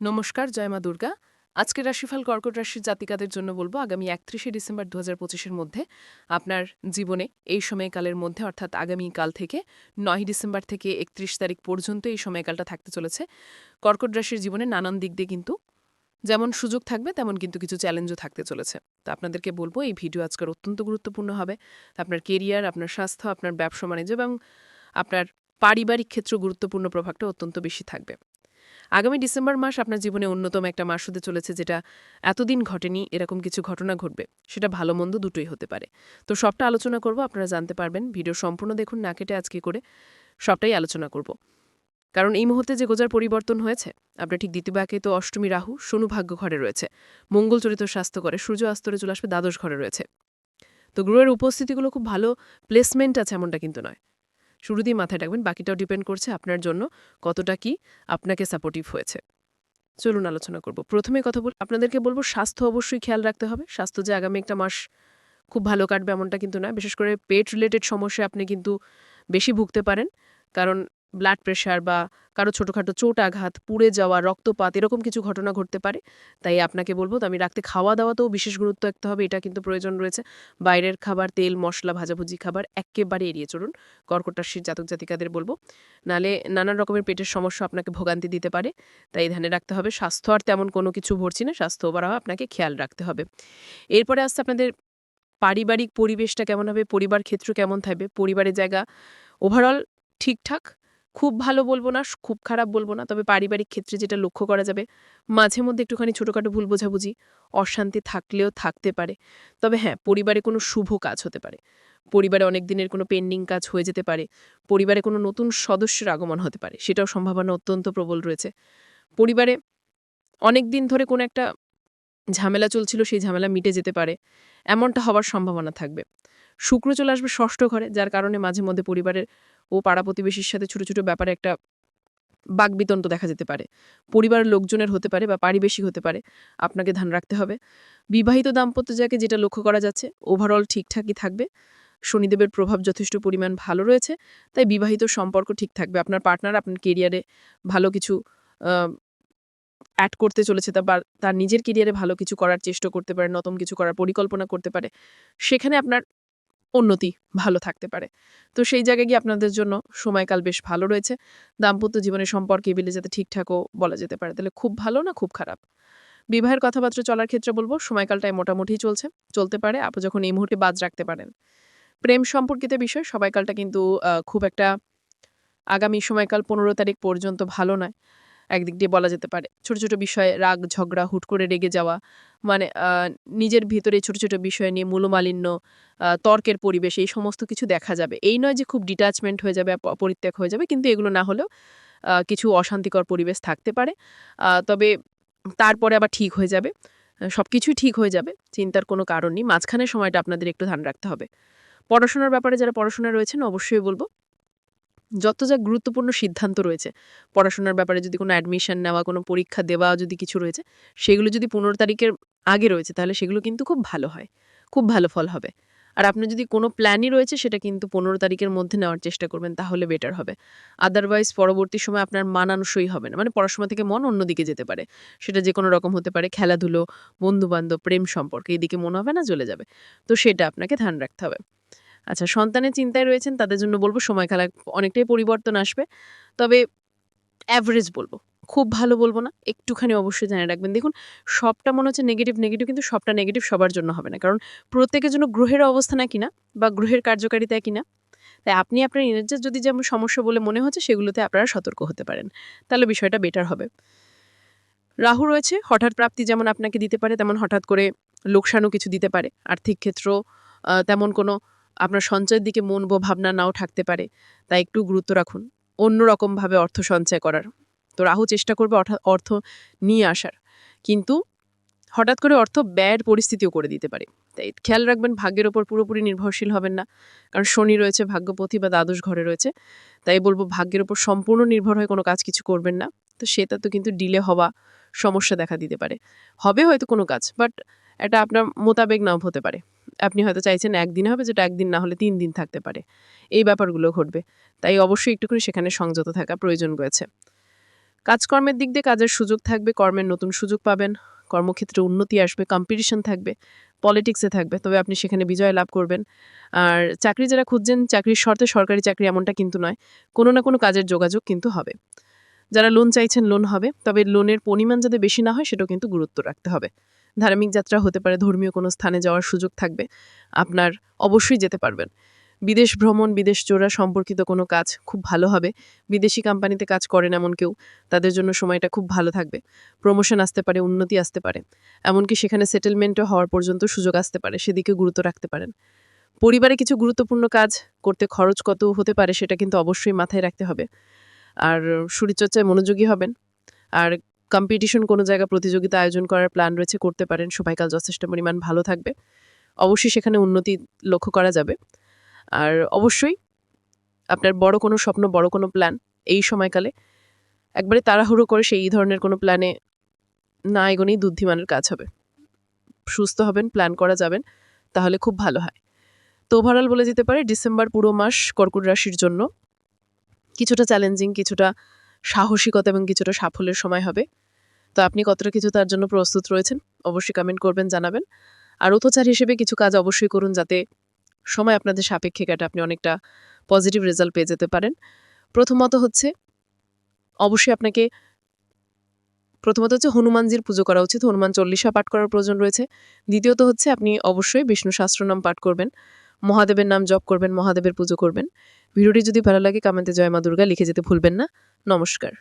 নমস্কার, জয় মা দুর্গা। আজকের রাশিফল কর্কট রাশির জাতিকাদের জন্য বলব, আগামী একত্রিশে ডিসেম্বর দু হাজার মধ্যে আপনার জীবনে এই সময়কালের মধ্যে, অর্থাৎ আগামী কাল থেকে নয় ডিসেম্বর থেকে একত্রিশ তারিখ পর্যন্ত এই সময়কালটা থাকতে চলেছে। কর্কট রাশির জীবনে নানান দিক দিয়ে কিন্তু যেমন সুযোগ থাকবে, তেমন কিন্তু কিছু চ্যালেঞ্জও থাকতে চলেছে। তো আপনাদেরকে বলব, এই ভিডিও আজকের অত্যন্ত গুরুত্বপূর্ণ হবে। আপনার কেরিয়ার আপনার স্বাস্থ্য, আপনার ব্যবসা, বাণিজ্য এবং আপনার পারিবারিক ক্ষেত্র গুরুত্বপূর্ণ প্রভাবটা অত্যন্ত বেশি থাকবে। আগামী ডিসেম্বর মাস আপনার জীবনে অন্যতম একটা মাস হতে চলেছে যেটা এতদিন ঘটেনি, এরকম কিছু ঘটনা ঘটবে। সেটা ভালো মন্দ দুটোই হতে পারে। তো সবটা আলোচনা করব, আপনারা জানতে পারবেন। ভিডিও সম্পূর্ণ দেখুন, না কেটে আজকে করে সবটাই আলোচনা করব। কারণ এই মুহূর্তে যে গোজার পরিবর্তন হয়েছে আপনার ঠিক দ্বিতীয় বাকে তো অষ্টমী রাহু শনু ভাগ্য ঘরে রয়েছে। মঙ্গল চরিত্র স্বাস্থ্য করে, সূর্য আস্তরে চলে আসবে, দ্বাদশ ঘরে রয়েছে। তো গ্রহের উপস্থিতিগুলো খুব ভালো প্লেসমেন্ট আছে এমনটা কিন্তু নয়। শুরুতেই মাথায় রাখবেন, বাকিটাও ডিপেন্ড করছে আপনার জন্য কতটা কি আপনাকে সাপোর্টিভ হয়েছে। চলুন আলোচনা করব। প্রথমে কথা বল, আপনাদেরকে বলব স্বাস্থ্য অবশ্যই খেয়াল রাখতে হবে। স্বাস্থ্য যে আগামী একটা মাস খুব ভালো কাটবে এমনটা কিন্তু না বিশেষ করে পেট রিলেটেড সমস্যা আপনি কিন্তু বেশি ভুগতে পারেন। কারণ ব্লাড প্রেশার বা কারও ছোটোখাটো চোট আঘাত, পুড়ে যাওয়া, রক্তপাত এরকম কিছু ঘটনা ঘটতে পারে। তাই আপনাকে বলব তো আমি রাখতে খাওয়া দাওয়াতেও বিশেষ গুরুত্ব রাখতে হবে, এটা কিন্তু প্রয়োজন রয়েছে। বাইরের খাবার, তেল, মশলা, ভাজাভুজি খাবার একেবারে এড়িয়ে চলুন। কর্কট রাশির জাতক জাতিকাদের বলব। নালে নানান রকমের পেটের সমস্যা আপনাকে ভোগান্তি দিতে পারে। তাই ধ্যানে রাখতে হবে, স্বাস্থ্য আর তেমন কোনো কিছু ভরছি না, স্বাস্থ্য ওভারও আপনাকে খেয়াল রাখতে হবে। এরপরে আসছে আপনাদের পারিবারিক পরিবেশটা কেমন হবে, পরিবার ক্ষেত্র কেমন থাকবে, পরিবারের জায়গা ওভারঅল ঠিকঠাক? খুব ভালো বলব না, খুব খারাপ বলব না, তবে পারিবারিক ক্ষেত্রে যেটা লক্ষ্য করা যাবে, মাঝে মধ্যে একটুখানি ছোটোখাটো ভুল বোঝাবুঝি অশান্তি থাকলেও থাকতে পারে। তবে হ্যাঁ পরিবারে কোনো শুভ কাজ হতে পারে। পরিবারে অনেক দিনের কোনো পেন্ডিং কাজ হয়ে যেতে পারে। পরিবারে কোনো নতুন সদস্যের আগমন হতে পারে, সেটাও সম্ভাবনা অত্যন্ত প্রবল রয়েছে। পরিবারে অনেক দিন ধরে কোনো একটা ঝামেলা চলছিল, সেই ঝামেলা মিটে যেতে পারে। এমনটা হওয়ার সম্ভাবনা থাকবে। শুক্র চলে আসবে ষষ্ঠ ঘরে, যার কারণে মাঝে মধ্যে পরিবারের ও পাড়া প্রতিবেশীর সাথে ছোট ছোট ব্যাপারে একটা বাকবিতণ্ড দেখা যেতে পারে। পরিবারের লোকজনের হতে পারে বা পারিবেশিক হতে পারে, আপনাকে ধ্যান রাখতে হবে। বিবাহিত দাম্পত্য যাকে যেটা লক্ষ্য করা যাচ্ছে ওভারঅল ঠিকঠাকই থাকবে। শনিদেবের প্রভাব যথেষ্ট পরিমাণ ভালো রয়েছে, তাই বিবাহিত সম্পর্ক ঠিক থাকবে। আপনার পার্টনার আপনার কেরিয়ারে ভালো কিছু অ্যাড করতে চলেছে তা তার নিজের কেরিয়ারে ভালো কিছু করার চেষ্টা করতে পারে, নতুন কিছু করার পরিকল্পনা করতে পারে, সেখানে আপনার উন্নতি ভালো থাকতে পারে। তো সেই জায়গায় গিয়ে আপনাদের জন্য সময়কাল বেশ ভালো রয়েছে। দাম্পত্য জীবনের সম্পর্কে এবিলে যাতে ঠিকঠাকও বলা যেতে পারে, তাহলে খুব ভালো না খুব খারাপ? বিবাহের কথাবার্তা চলার ক্ষেত্রে বলব, সময়কালটাই মোটামুটি চলছে, চলতে পারে। আপনি যখন এই মুহূর্তে বাজ রাখতে পারেন। প্রেম সম্পর্কিত বিষয়, সময়কালটা কিন্তু খুব একটা আগামী সময়কাল পনেরো তারিখ পর্যন্ত ভালো নয়। একদিক দিয়ে বলা যেতে পারে। ছোট ছোট বিষয়ে রাগ, ঝগড়া, হুট করে রেগে যাওয়া মানে নিজের ভিতরে ছোট ছোট বিষয় নিয়ে মূলমালিন্য তর্কের পরিবেশ, এই সমস্ত কিছু দেখা যাবে। এই নয় যে খুব ডিটাচমেন্ট হয়ে যাবে পরিত্যাগ হয়ে যাবে, কিন্তু এগুলো না হলেও কিছু অশান্তিকর পরিবেশ থাকতে পারে। তবে তারপরে আবার ঠিক হয়ে যাবে। সব কিছুই ঠিক হয়ে যাবে, চিন্তার কোনো কারণ নেই। মাঝখানে সময়টা আপনাদের একটু ধ্যান রাখতে হবে। পড়াশোনার ব্যাপারে যারা পড়াশোনা রয়েছেন, অবশ্যই বলব যত যা গুরুত্বপূর্ণ সিদ্ধান্ত রয়েছে, পড়াশোনার ব্যাপারে যদি কোনো অ্যাডমিশন নেওয়া, কোনো পরীক্ষা দেওয়া যদি কিছু রয়েছে, সেগুলো যদি পনেরো তারিখের আগে রয়েছে, তাহলে সেগুলো কিন্তু খুব ভালো হয়, খুব ভালো ফল হবে। আর আপনার যদি কোনো প্ল্যানই রয়েছে, সেটা কিন্তু পনেরো তারিখের মধ্যে নেওয়ার চেষ্টা করবেন, তাহলে বেটার হবে। আদারওয়াইজ পরবর্তী সময় আপনার মানানসই হবে না মানে পড়াশোনা থেকে মন অন্যদিকে যেতে পারে। সেটা যে কোনো রকম হতে পারে, খেলাধুলো, বন্ধুবান্ধব, প্রেম সম্পর্ক, এদিকে মনে হবে না চলে যাবে। তো সেটা আপনাকে ধ্যান রাখতে হবে। আচ্ছা সন্তানের চিন্তায় রয়েছেন, তাদের জন্য বলব সময় খেলা অনেকটাই পরিবর্তন আসবে। তবে অ্যাভারেজ বলব, খুব ভালো বলব না, একটুখানি অবশ্যই জানিয়ে রাখবেন। দেখুন, সবটা মনে হচ্ছে নেগেটিভ নেগেটিভ কিন্তু সবটা নেগেটিভ সবার জন্য হবে না। কারণ প্রত্যেকের জন্য গ্রহের অবস্থান একই না বা গ্রহের কার্যকারিতা একই না তাই আপনি আপনার এনার্জির যদি যেমন সমস্যা বলে মনে হচ্ছে, সেগুলোতে আপনারা সতর্ক হতে পারেন। তাহলে বিষয়টা বেটার হবে। রাহু রয়েছে, হঠাৎ প্রাপ্তি যেমন আপনাকে দিতে পারে, তেমন হঠাৎ করে লোকসানও কিছু দিতে পারে। আর্থিক ক্ষেত্র তেমন কোনো আপনার সঞ্চয়ের দিকে মন বা ভাবনা নাও থাকতে পারে তাই একটু গুরুত্ব রাখুন। অন্য রকমভাবে অর্থ সঞ্চয় করার। তো রাহু চেষ্টা করবে অর্থ নিয়ে আসার। কিন্তু হঠাৎ করে অর্থ ব্যয়ের পরিস্থিতিও করে দিতে পারে। তাই খেয়াল রাখবেন, ভাগ্যের ওপর পুরোপুরি নির্ভরশীল হবেন না। কারণ শনি রয়েছে ভাগ্যপথি বা দ্বাদশ ঘরে রয়েছে। তাই বলব, ভাগ্যের ওপর সম্পূর্ণ নির্ভর হয়ে কোনো কাজ কিছু করবেন না। তো সেটা তো কিন্তু ডিলে হওয়া সমস্যা দেখা দিতে পারে। হবে হয়তো কোনো কাজ, বাট এটা আপনার মোতাবেক নাও হতে পারে। আপনি হয়তো চাইছেন একদিন হবে, যেটা একদিন না হলে তিন দিন থাকতে পারে। এই ব্যাপারগুলো ঘটবে। তাই অবশ্যই একটু করে সেখানে সংযত থাকা প্রয়োজন রয়েছে। কাজকর্মের দিক দিয়ে কাজের সুযোগ থাকবে, কর্মের নতুন সুযোগ পাবেন, কর্মক্ষেত্রে উন্নতি আসবে কম্পিটিশন থাকবে পলিটিক্সে থাকবে। তবে আপনি সেখানে বিজয় লাভ করবেন। আর চাকরি যারা খুঁজছেন, চাকরির শর্তে সরকারি চাকরি এমনটা কিন্তু নয়, কোনো না কোনো কাজের যোগাযোগ কিন্তু হবে। যারা লোন চাইছেন লোন হবে, তবে লোনের পরিমাণ যাতে বেশি না হয়, সেটাও কিন্তু গুরুত্ব রাখতে হবে। ধার্মিক যাত্রা হতে পারে, ধর্মীয় কোনো স্থানে যাওয়ার সুযোগ থাকবে, আপনার অবশ্যই যেতে পারবেন। বিদেশ ভ্রমণ, বিদেশ জোড়া সম্পর্কিত কোনো কাজ খুব ভালো হবে। বিদেশি কোম্পানিতে কাজ করেন এমন কেউ, তাদের জন্য সময়টা খুব ভালো থাকবে। প্রমোশন আসতে পারে, উন্নতি আসতে পারে। এমনকি সেখানে সেটেলমেন্টও হওয়ার পর্যন্ত সুযোগ আসতে পারে, সেদিকে গুরুত্ব রাখতে পারেন। পরিবারে কিছু গুরুত্বপূর্ণ কাজ করতে খরচ কত হতে পারে, সেটা কিন্তু অবশ্যই মাথায় রাখতে হবে। আর শরীরচর্চায় মনোযোগী হবেন। আর কম্পিটিশন কোনো জায়গা প্রতিযোগিতা আয়োজন করার প্ল্যান রয়েছে, করতে পারেন। সময়কাল যথেষ্ট পরিমাণ ভালো থাকবে। অবশ্যই সেখানে উন্নতি লক্ষ্য করা যাবে। আর অবশ্যই আপনার বড় কোনো স্বপ্ন, বড় কোনো প্ল্যান এই সময়কালে একবারে তাড়াহুড়ো করে সেই ধরনের কোনো প্ল্যানে না এগোনেই বুদ্ধিমানের কাজ হবে। সুস্থ হবেন প্ল্যান করা যাবেন, তাহলে খুব ভালো হয়। তো ওভারঅল বলে যেতে পারে ডিসেম্বর পুরো মাস কর্কট রাশির জন্য কিছুটা চ্যালেঞ্জিং কিছুটা সাহসিকতা এবং কিছুটা সাফল্যের সময় হবে। তো আপনি কতটা কিছু তার জন্য প্রস্তুত রয়েছেন, অবশ্যই কমেন্ট করবেন, জানাবেন। আর অতচার হিসেবে কিছু কাজ অবশ্যই করুন যাতে সময় আপনাদের সাপেক্ষে কাটে, আপনি অনেকটা পজিটিভ রেজাল্ট পেয়ে যেতে পারেন। প্রথমত হচ্ছে, অবশ্যই আপনাকে প্রথমত হচ্ছে হনুমানজির পুজো করা উচিত। হনুমান চল্লিশা পাঠ করার প্রয়োজন রয়েছে। দ্বিতীয়ত হচ্ছে আপনি অবশ্যই বিষ্ণু শাস্ত্রনাম পাঠ করবেন। মহাদেবের নাম জপ করবেন, মহাদেবের পুজো করবেন। ভিডিওটি যদি ভালো লাগে কমেন্টে জয় মা দুর্গা, লিখে যেতে ভুলবেন না। নমস্কার।